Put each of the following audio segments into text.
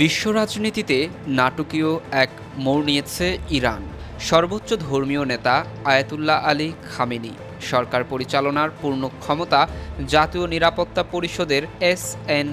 বিশ্ব রাজনীতিতে নাটকীয় এক মোড় নিয়েছে ইরান। সর্বোচ্চ ধর্মীয় নেতা আয়াতুল্লাহ আলী খামেনি। সরকার পরিচালনার পূর্ণ ক্ষমতা জাতীয় নিরাপত্তা পরিষদের এস এন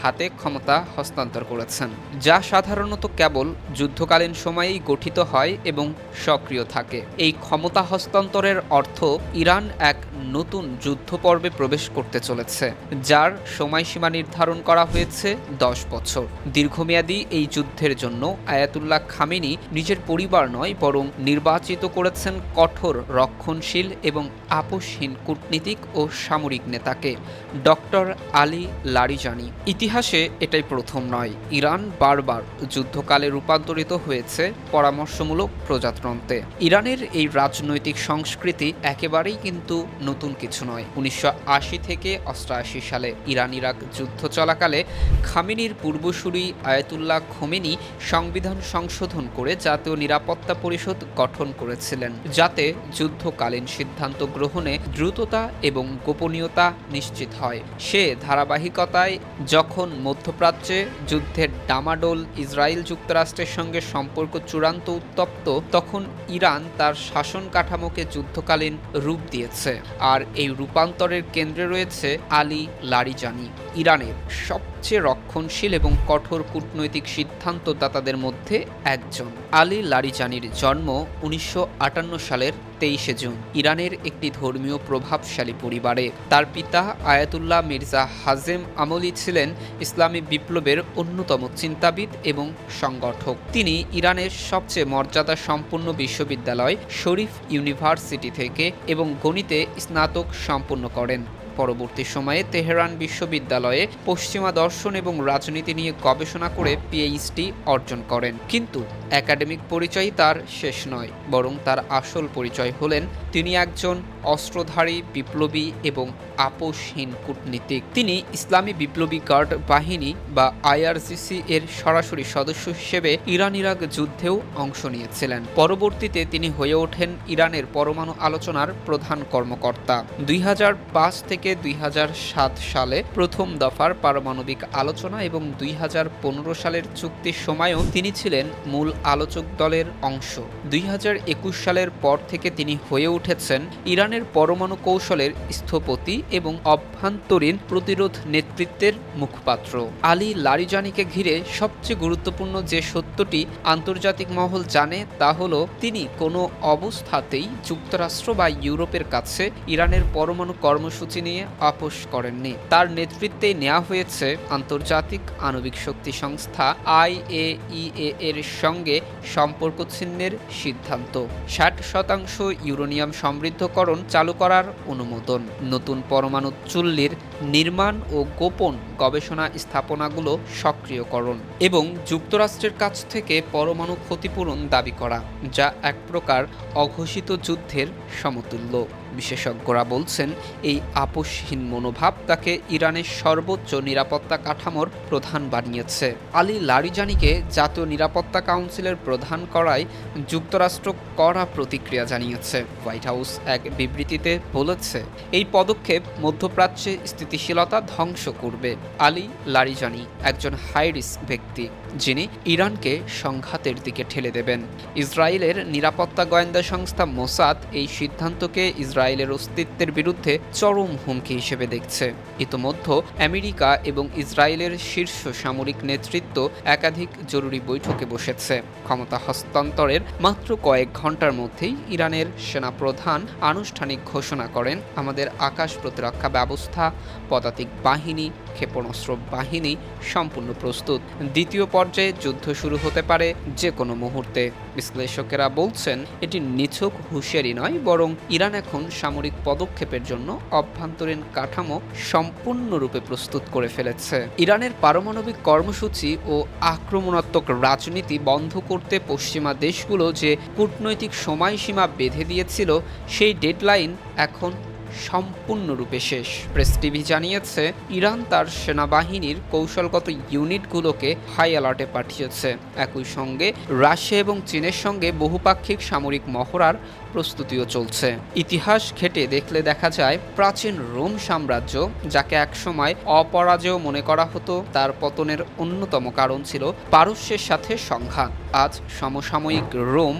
হাতে ক্ষমতা হস্তান্তর করেছেন, যা সাধারণত কেবল যুদ্ধকালীন সময়েই গঠিত হয় এবং সক্রিয় থাকে। এই ক্ষমতা হস্তান্তরের অর্থ ইরান এক নতুন যুদ্ধ পর্বে প্রবেশ করতে চলেছে, যার সময়সীমা নির্ধারণ করা হয়েছে দশ বছর। দীর্ঘমেয়াদী এই যুদ্ধের জন্য আয়াতুল্লাহ খামেনি নিজের পরিবার নয়, বরং নির্বাচিত করেছেন কঠোর, রক্ষণশীল এবং আপোষহীন কূটনীতিক ও সামরিক নেতাকে ডক্টর আলী লারিজানি। ইতিহাসে এটাই প্রথম নয়। ইরান বারবার যুদ্ধকালে রূপান্তরিত হয়েছে পরামর্শমূলক প্রজাতন্ত্রে। ইরানের এই রাজনৈতিক সংস্কৃতি একেবারেই কিন্তু নতুন কিছু নয়। উনিশশো থেকে অষ্টআশি সালে ইরান ইরাক যুদ্ধ চলাকালে খামেনির পূর্বসূরি আয়াতুল্লাহ খোমেনি সংবিধান সংশোধন করে জাতীয় নিরাপত্তা পরিষদ গঠন করেছিলেন। যাতে যুদ্ধকালীন সিদ্ধান্ত গ্রহণে দ্রুততা এবং গোপনীয়তা নিশ্চিত হয়। সে ধারাবাহিকতায় যখন মধ্যপ্রাচ্যে যুদ্ধের ডামাডোল ইসরায়েল যুক্তরাষ্ট্রের সঙ্গে সম্পর্ক চূড়ান্ত উত্তপ্ত, তখন ইরান তার শাসন কাঠামোকে যুদ্ধকালীন রূপ দিয়েছে। আর এই রূপান্তরের কেন্দ্রে রয়েছে আলী লারিজানি, ইরানের সবচেয়ে রক্ষণশীল এবং কঠোর কূটনৈতিক সিদ্ধান্তদাতাদের মধ্যে একজন। আলী লারিজানির জন্ম উনিশশো আটান্ন সালের তেইশে জুন। ইরানের একটি ধর্মীয় প্রভাবশালী পরিবারে। তার পিতা আয়াতুল্লাহ মির্জা হাজেম আমলি ছিলেন ইসলামী বিপ্লবের অন্যতম চিন্তাবিদ এবং সংগঠক। তিনি ইরানের সবচেয়ে মর্যাদা সম্পন্ন বিশ্ববিদ্যালয় শরীফ ইউনিভার্সিটি থেকে এবং গণিতে স্নাতক সম্পন্ন করেন। পরবর্তী সময়ে তেহরান বিশ্ববিদ্যালয়ে পশ্চিমা দর্শন এবং রাজনীতি নিয়ে গবেষণা করে পিএইচডি অর্জন করেন। কিন্তু একাডেমিক পরিচয় তার শেষ নয়, বরং তার আসল পরিচয় হলেন তিনি একজন অস্ত্রধারী, বিপ্লবী এবং আপোষহীন কূটনীতিক। তিনি ইসলামী বিপ্লবী গার্ড বাহিনী বা আইআরসিসি এর সরাসরি সদস্য হিসেবে ইরান ইরাক যুদ্ধেও অংশ নিয়েছিলেন। পরবর্তীতে তিনি হয়ে ওঠেন ইরানের পরমাণু আলোচনার প্রধান কর্মকর্তা। দুই হাজার পাঁচ থেকে দুই হাজার সাত সালে প্রথম দফার পারমাণবিক আলোচনা এবং দুই হাজার পনেরো সালের চুক্তির সময়ও তিনি ছিলেন মূল আলোচক দলের অংশ। দুই হাজার একুশ সালের পর থেকে তিনি হয়ে উঠেছেন ইরানের পরমাণু কৌশলের স্থপতি এবং অভ্যন্তরীণ প্রতিরোধ নেতৃত্বের মুখপাত্র। আলী লারিজানিকে ঘিরে সবচেয়ে গুরুত্বপূর্ণ যে সত্যটি আন্তর্জাতিক মহল জানে তা হল, তিনি কোনো অবস্থাতেই যুক্তরাষ্ট্র বা ইউরোপের কাছে ইরানের পরমাণু কর্মসূচি নিয়ে আপোষ করেননি। তার নেতৃত্বে নেওয়া হয়েছে আন্তর্জাতিক আণবিক শক্তি সংস্থা আইএইএ এর সঙ্গে সম্পর্ক ছিন্নের সিদ্ধান্ত। ষাট শতাংশ ইউরোনিয়াম সমৃদ্ধকরণ চালু করার অনুমোদন। নতুন পরমাণু চুল্লির নির্মাণ ও গোপন গবেষণা স্থাপনাগুলো সক্রিয়করণ এবং যুক্তরাষ্ট্রের কাছ থেকে পরমাণু ক্ষতিপূরণ দাবি করা, যা এক প্রকার অঘোষিত যুদ্ধের সমতুল্য। বিশেষজ্ঞরা বলছেন, এই আপোষহীন মনোভাব তাকে ইরানের সর্বোচ্চ নিরাপত্তা কাঠামোর প্রধান বানিয়েছে। আলী লারিজানিকে জাতীয় নিরাপত্তা কাউন্সিলের প্রধান করায় যুক্তরাষ্ট্র কড়া প্রতিক্রিয়া জানিয়েছে। হোয়াইট হাউস এক বিবৃতিতে বলেছে, এই পদক্ষেপ মধ্যপ্রাচ্যে স্থিতিশীলতা ধ্বংস করবে। আলী লারিজানি একজন হাই রিস্ক ব্যক্তি, যিনি ইরানকে সংঘাতের দিকে ঠেলে দেবেন। ইসরায়েলের নিরাপত্তা গোয়েন্দা সংস্থা মোসাদ এই সিদ্ধান্তকে ইসরায়েলের অস্তিত্বের বিরুদ্ধে চরম হুমকি হিসেবে দেখছে। ইতোমধ্যে আমেরিকা এবং ইসরায়েলের শীর্ষ সামরিক নেতৃত্ব একাধিক জরুরি বৈঠকে বসেছে। ক্ষমতা হস্তান্তরের মাত্র কয়েক ঘণ্টার মধ্যেই ইরানের সেনাপ্রধান আনুষ্ঠানিক ঘোষণা করেন। আমাদের আকাশ প্রতিরক্ষা ব্যবস্থা, পদাতিক বাহিনী ক্ষেপণাস্ত্র বাহিনী সম্পূর্ণ প্রস্তুত। দ্বিতীয় পর্যায়ে যুদ্ধ শুরু হতে পারে যে কোনো মুহূর্তে। বিশ্লেষকেরা বলছেন, এটি নিছক হুঁশিয়ারি নয়, বরং ইরান এখন সামরিক পদক্ষেপের জন্য অভ্যন্তরীণ কাঠামো সম্পূর্ণরূপে প্রস্তুত করে ফেলেছে। ইরানের পারমাণবিক কর্মসূচি ও আক্রমণাত্মক রাজনীতি বন্ধ করতে পশ্চিমা দেশগুলো যে কূটনৈতিক সময়সীমা বেঁধে দিয়েছিল, সেই ডেডলাইন এখন সম্পূর্ণরূপে শেষ। প্রেস টিভি জানিয়েছে, ইরান তার সেনাবাহিনীর কৌশলগত ইউনিটগুলোকে হাই অ্যালার্টে পাঠিয়েছে। একই সঙ্গে রাশিয়া এবং চীনের সঙ্গে বহুপাক্ষিক সামরিক মহড়ার প্রস্তুতিও চলছে। ইতিহাস ঘেটে দেখলে দেখা যায়, প্রাচীন রোম সাম্রাজ্য, যাকে একসময় অপরাজেয় মনে করা হতো, তার পতনের অন্যতম কারণ ছিল পারস্যের সাথে সংঘাত। আজ সমসাময়িক রোম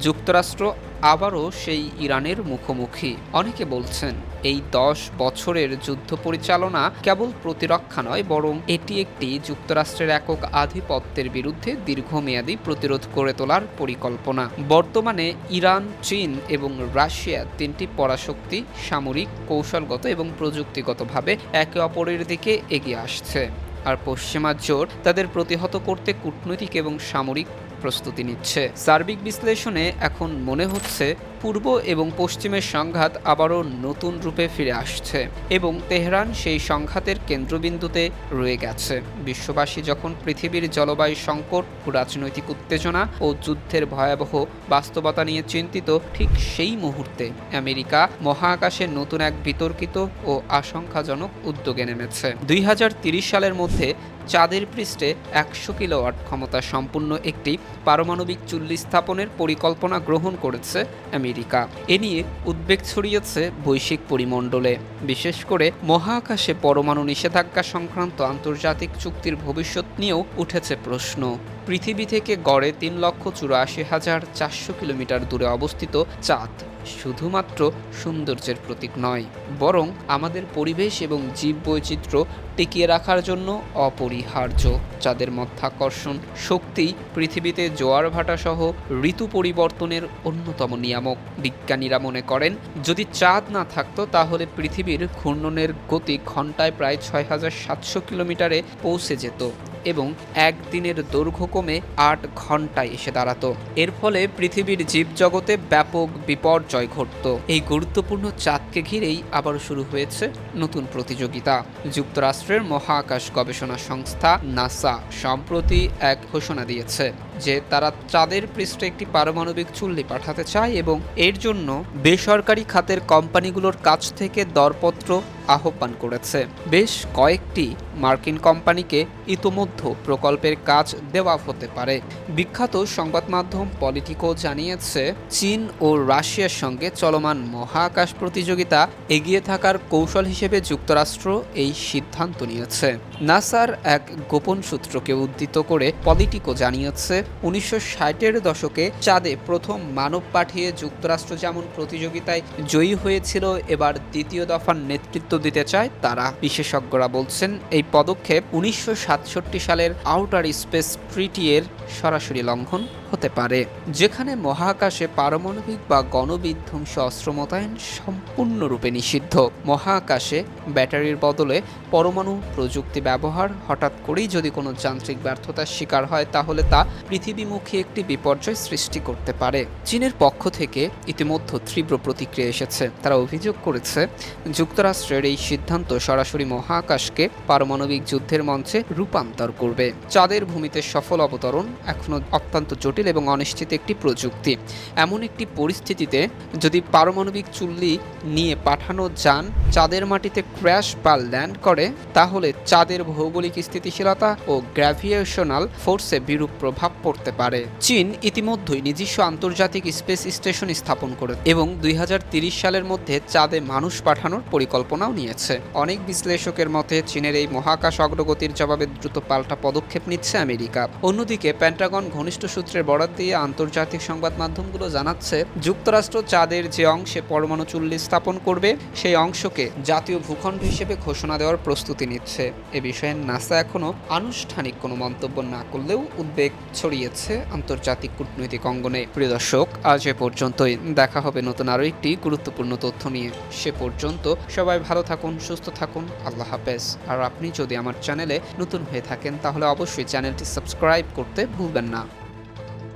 যুক্তরাষ্ট্র আবারও সেই ইরানের মুখোমুখি। অনেকে বলছেন এই দশ বছরের যুদ্ধ পরিচালনা কেবল প্রতিরক্ষা নয়, বরং এটি একটি যুক্তরাষ্ট্রের একক আধিপত্যের বিরুদ্ধে দীর্ঘমেয়াদী প্রতিরোধ করে তোলার পরিকল্পনা। বর্তমানে ইরান, চীন এবং রাশিয়া তিনটি পরাশক্তি সামরিক, কৌশলগত এবং প্রযুক্তিগতভাবে একে অপরের দিকে এগিয়ে আসছে। আর পশ্চিমা জোট তাদের প্রতিহত করতে কূটনৈতিক এবং সামরিক প্রস্তুতি নিচ্ছে। সার্বিক বিশ্লেষণে এখন মনে হচ্ছে পূর্ব এবং পশ্চিমের সংঘাত আবারও নতুন রূপে ফিরে আসছে এবং তেহরান সেই সংঘাতের কেন্দ্রবিন্দুতে রয়ে গেছে। বিশ্ববাসী যখন পৃথিবীর জলবায়ু সংকট, রাজনৈতিক উত্তেজনা ও যুদ্ধের ভয়াবহ বাস্তবতা নিয়ে চিন্তিত, ঠিক সেই মুহূর্তে আমেরিকা মহাকাশে নতুন এক বিতর্কিত ও আশঙ্কাজনক উদ্যোগে নেমেছে। দুই সালের মধ্যে চাঁদের পৃষ্ঠে একশো কিলোওয়াট ক্ষমতা সম্পূর্ণ একটি পারমাণবিক চুল্লি স্থাপনের পরিকল্পনা গ্রহণ করেছে আমেরিকা। এ নিয়ে উদ্বেগ ছড়িয়েছে বৈশ্বিক পরিমণ্ডলে। বিশেষ করে মহাকাশে পরমাণু নিষেধাজ্ঞা সংক্রান্ত আন্তর্জাতিক চুক্তির ভবিষ্যৎ নিয়েও উঠেছে প্রশ্ন। পৃথিবী থেকে গড়ে তিন লক্ষ চুরাশি হাজার চারশো কিলোমিটার দূরে অবস্থিত চাঁদ শুধুমাত্র সৌন্দর্যের প্রতীক নয়, বরং আমাদের পরিবেশ এবং জীববৈচিত্র্য টিকিয়ে রাখার জন্য অপরিহার্য। চাঁদের মধ্যাকর্ষণ শক্তি পৃথিবীতে জোয়ার ভাটা সহ ঋতু পরিবর্তনের অন্যতম নিয়ামক। বিজ্ঞানীরা মনে করেন, যদি চাঁদ না থাকতো তাহলে পৃথিবীর ঘূর্ণনের গতি ঘন্টায় প্রায় ছয় হাজার সাতশো কিলোমিটারে পৌঁছে যেত। এবং একদিনের দৈর্ঘ্য কমে আট ঘন্টায় এসে দাঁড়াতো। এর ফলে পৃথিবীর জীবজগতে ব্যাপক বিপর্যয় ঘটত। এই গুরুত্বপূর্ণ চাঁদকে ঘিরেই আবার শুরু হয়েছে নতুন প্রতিযোগিতা। যুক্তরাষ্ট্রের মহাকাশ গবেষণা সংস্থা নাসা সম্প্রতি এক ঘোষণা দিয়েছে। যে তারা চাঁদের পৃষ্ঠে একটি পারমাণবিক চুল্লি পাঠাতে চায় এবং এর জন্য বেসরকারি খাতের কোম্পানিগুলোর কাছ থেকে দরপত্র আহ্বান করেছে। বেশ কয়েকটি মার্কিন কোম্পানিকে ইতোমধ্যে প্রকল্পের কাজ দেওয়া হতে পারে। বিখ্যাত সংবাদ মাধ্যম পলিটিকো জানিয়েছে, চীন ও রাশিয়ার সঙ্গে চলমান মহাকাশ প্রতিযোগিতা এগিয়ে থাকার কৌশল হিসেবে যুক্তরাষ্ট্র এই সিদ্ধান্ত নিয়েছে। নাসার এক গোপন সূত্রকে উদ্ধৃত করে পলিটিকো জানিয়েছে উনিশশো ষাটের দশকে চাঁদে প্রথম মানব পাঠিয়ে যুক্তরাষ্ট্র যেমন প্রতিযোগিতায় জয়ী হয়েছিল, এবার দ্বিতীয় দফার নেতৃত্ব দিতে চায় তারা। বিশেষজ্ঞরা বলছেন, এই পদক্ষেপ উনিশশো সাতষট্টি সালের আউটার স্পেস ট্রিটি এর সরাসরি লঙ্ঘন। হতে পারে, যেখানে মহাকাশে পারমাণবিক বা গণবিধ্বংসী অস্ত্র মোতায়েন সম্পূর্ণরূপে নিষিদ্ধ। মহাকাশে ব্যাটারির বদলে পরমাণু প্রযুক্তি ব্যবহার হঠাৎ করেই যদি কোনো যান্ত্রিক ব্যর্থতার শিকার হয়, তাহলে তা পৃথিবীমুখী একটি বিপর্যয় সৃষ্টি করতে পারে। চীনের পক্ষ থেকে ইতিমধ্যে তীব্র প্রতিক্রিয়া এসেছে। তারা অভিযোগ করেছে, যুক্তরাষ্ট্রের এই সিদ্ধান্ত সরাসরি মহাকাশকে পারমাণবিক যুদ্ধের মঞ্চে রূপান্তর করবে। চাঁদের ভূমিতে সফল অবতরণ এখনও অত্যন্ত জটিল এবং অনিশ্চিত একটি প্রযুক্তি। এমন একটি পরিস্থিতিতে যদি পারমাণবিক চুল্লি নিয়ে পাঠানো যান, চাঁদের মাটিতে ক্র্যাশ বা ল্যান্ড করে, তাহলে চাঁদের ভৌগোলিক স্থিতিশীলতা ও গ্র্যাভিয়েশনাল ফোর্সে বিরূপ প্রভাব পড়তে পারে। চীন ইতিমধ্যেই নিজস্ব আন্তর্জাতিক স্পেস স্টেশন স্থাপন করে এবং দুই সালের মধ্যে চাঁদে মানুষ পাঠানোর পরিকল্পনাও নিয়েছে। অনেক বিশ্লেষকের মতে, চীনের এই মহাকাশ অগ্রগতির জবাবে দ্রুত পাল্টা পদক্ষেপ নিচ্ছে আমেরিকা। অন্যদিকে প্যান্টাগন ঘনিষ্ঠ সূত্রের বরাত দিয়ে আন্তর্জাতিক সংবাদ মাধ্যমগুলো জানাচ্ছে, যুক্তরাষ্ট্র চাঁদের যে অংশে পরমাণু চুল্লি স্থাপন করবে, সেই অংশকে জাতীয় ভূখণ্ড হিসেবে ঘোষণা দেওয়ার প্রস্তুতি নিচ্ছে। এ বিষয়ে নাসা এখনও আনুষ্ঠানিক কোনো মন্তব্য না করলেও উদ্বেগ ছড়িয়েছে আন্তর্জাতিক কূটনৈতিক অঙ্গনে। প্রিয় দর্শক, আজ এ পর্যন্তই। দেখা হবে নতুন আরও একটি গুরুত্বপূর্ণ তথ্য নিয়ে। সে পর্যন্ত সবাই ভালো থাকুন, সুস্থ থাকুন, আল্লাহ হাফেজ। আর আপনি যদি আমার চ্যানেলে নতুন হয়ে থাকেন, তাহলে অবশ্যই চ্যানেলটি সাবস্ক্রাইব করতে ভুলবেন না।